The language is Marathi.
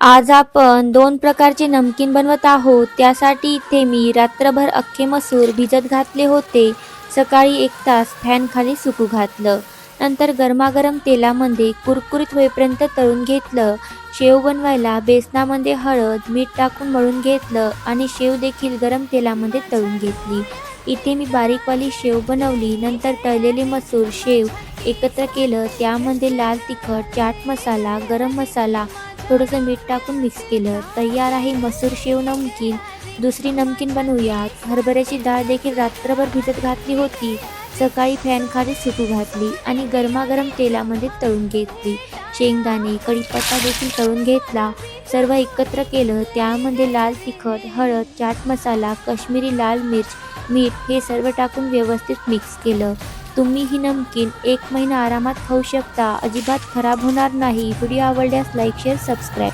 आज आपण दोन प्रकारचे नमकीन बनवत आहोत. त्यासाठी इथे मी रात्रभर अख्खे मसूर भिजत घातले होते. सकाळी एक तास फॅन खाली सुकू घातलं. नंतर गरमागरम तेलामध्ये कुरकुरीत होईपर्यंत तळून घेतलं. शेव बनवायला बेसनामध्ये हळद मीठ टाकून मळून घेतलं आणि शेव देखील गरम तेलामध्ये तळून घेतली. इथे मी बारीकवाली शेव बनवली. नंतर तळलेले मसूर शेव एकत्र केलं. त्यामध्ये लाल तिखट चाट मसाला गरम मसाला थोडंसं मीठ टाकून मिक्स केलं. तयार आहे मसूर शेव नमकीन. दुसरी नमकीन बनवूयात. हरभऱ्याची डाळ देखील रात्रभर भिजत घातली होती. सकाळी फॅन खाली सुकू घातली आणि गरमागरम तेलामध्ये तळून घेतली. शेंगदाणे कढीपत्ता देखील तळून घेतला. सर्व एकत्र केलं. त्यामध्ये लाल तिखट हळद चाट मसाला काश्मीरी लाल मिर्च मीठ हे सर्व टाकून व्यवस्थित मिक्स केलं. तुम्ही ही नमकीन एक महिना आरामात खाऊ शकता. अजिबात खराब होणार नाही. व्हिडिओ आवडल्यास लाईक शेअर सबस्क्राईब.